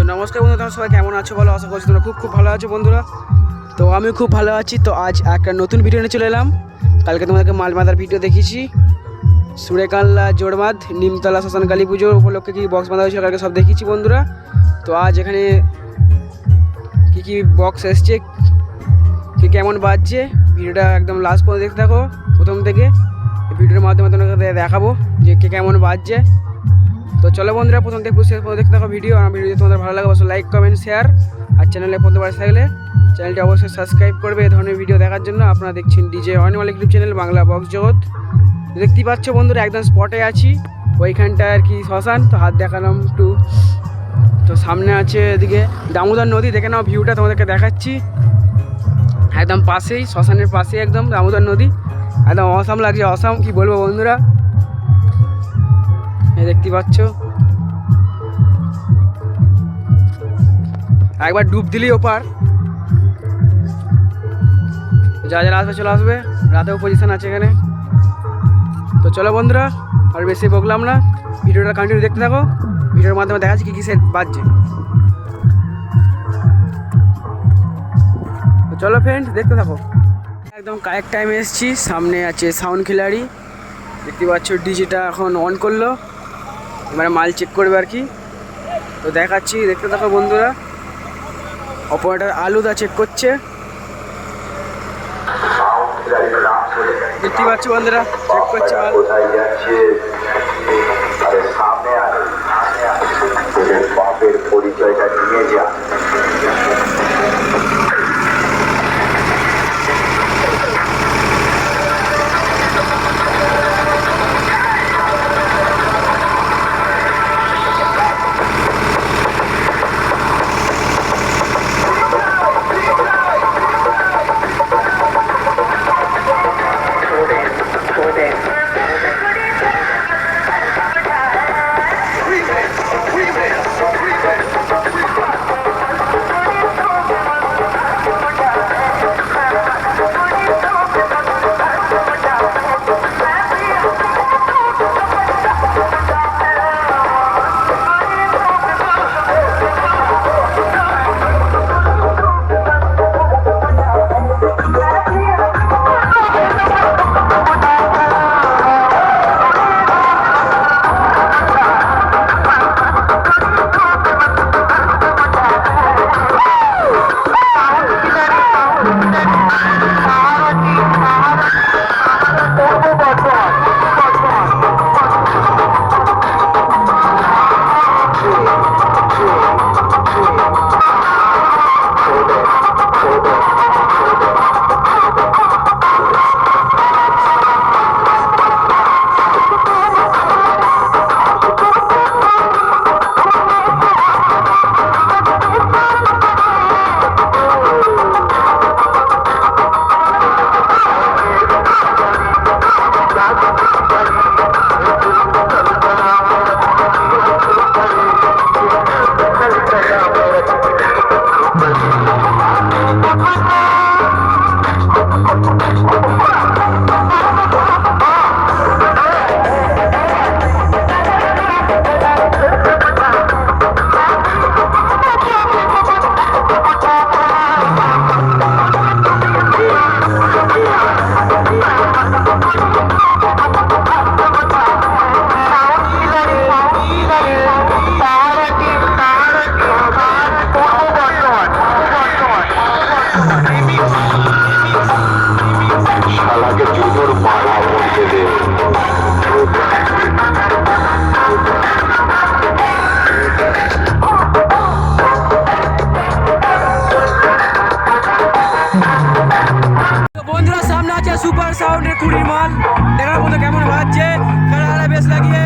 তো নমস্কার বন্ধু তোমরা সবাই কেমন আছো? বলো, আশা করছি তোমরা খুব খুব ভালো আছো বন্ধুরা। তো আমি খুব ভালো আছি। তো আজ একটা নতুন ভিডিও নিয়ে চলে এলাম। কালকে তোমাদেরকে মালমাদার ভিডিও দেখিয়েছি। সুরেকাল্লা জোড়মাদ, নিমতলা, শ্মশান, কালী পুজোর উপলক্ষে কী বক্স বাঁধা হয়েছিল, কালকে সব দেখিয়েছি বন্ধুরা। তো আজ এখানে কী কী বক্স এসছে, কে কেমন বাজছে, ভিডিওটা একদম লাস্ট পর্যন্ত দেখতে থাকো, প্রথম থেকে। ভিডিওর মাধ্যমে তোমাকে দেখাবো যে কে কেমন বাজছে। তো চলো বন্ধুরা, প্রথম থেকে শেষ পর্যন্ত দেখতে থাকো ভিডিও আমার ভিডিও তোমাদের ভালো লাগে, অবশ্যই লাইক কমেন্ট শেয়ার আর চ্যানেলে প্রথমবার থাকলে চ্যানেলটি অবশ্যই সাবস্ক্রাইব করবে এই ধরনের ভিডিও দেখার জন্য। আপনারা দেখছেন DJ Animal YouTube channel Bangla Box জগৎ। দেখতেই পাচ্ছ বন্ধুরা, একদম স্পটে আছি। ওইখানটায় আর কি শ্মশান, তো হাত দেখালাম একটু। তো সামনে আছে এদিকে দামোদর নদী, দেখে নাও ভিউটা তোমাদেরকে দেখাচ্ছি। একদম পাশেই, শ্মশানের পাশেই একদম দামোদর নদী। একদম অসাম লাগছে অসাম কি বলব বন্ধুরা? দেখতে পাচ্ছ? একবার ডুব দিলেই ওপার। যা যারা আসবে চলে আসবে। রাতেও পজিশন আছে এখানে। তো চলো বন্ধুরা, আর বেশি বকলাম না। ভিডিওটা কন্টিনিউ দেখতে থাকো। ভিডিওর মাধ্যমে দেখাচ্ছি কী কী সেট বাজছে। চলো ফ্রেন্ড দেখতে থাকো। একদম কারেক্ট টাইমে এসেছি। সামনে আছে সাউন্ড খিলাড়ি। দেখতে পাচ্ছ ডিজিটা এখন অন করল। এবারে মাল চেক করবে আর কি। তো দেখাচ্ছি, দেখতে থাকো বন্ধুরা। অপারেটার আলুদা চেক করছে। দেখতে পাচ্ছি বন্ধুরা চেক করছে মাল। মাল দেখার মতো কেমন খেলা খেলা বেশ লাগিয়ে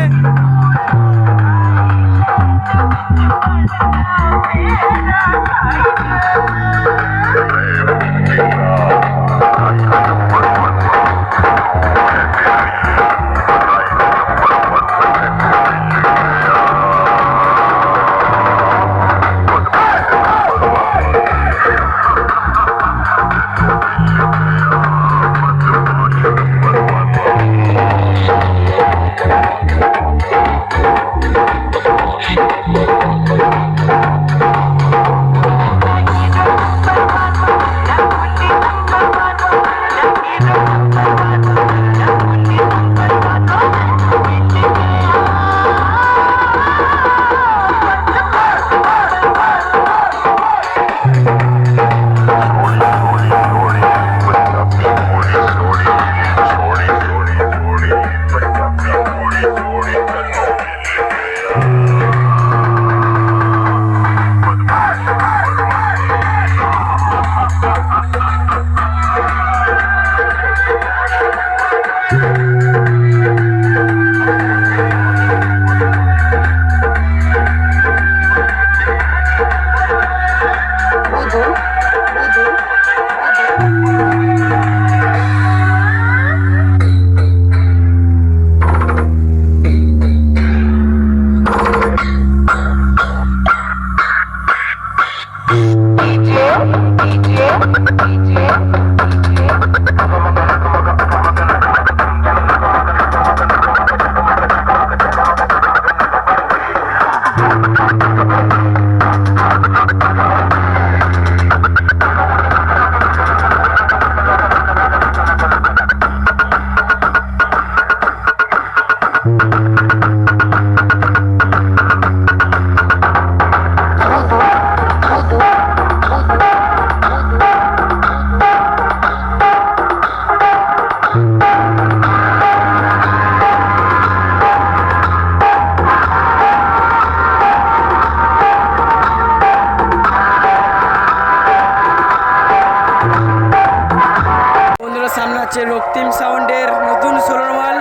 রক্তিম সাউন্ডের নতুন সোলার মাল।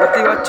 দেখতেই পাচ্ছ?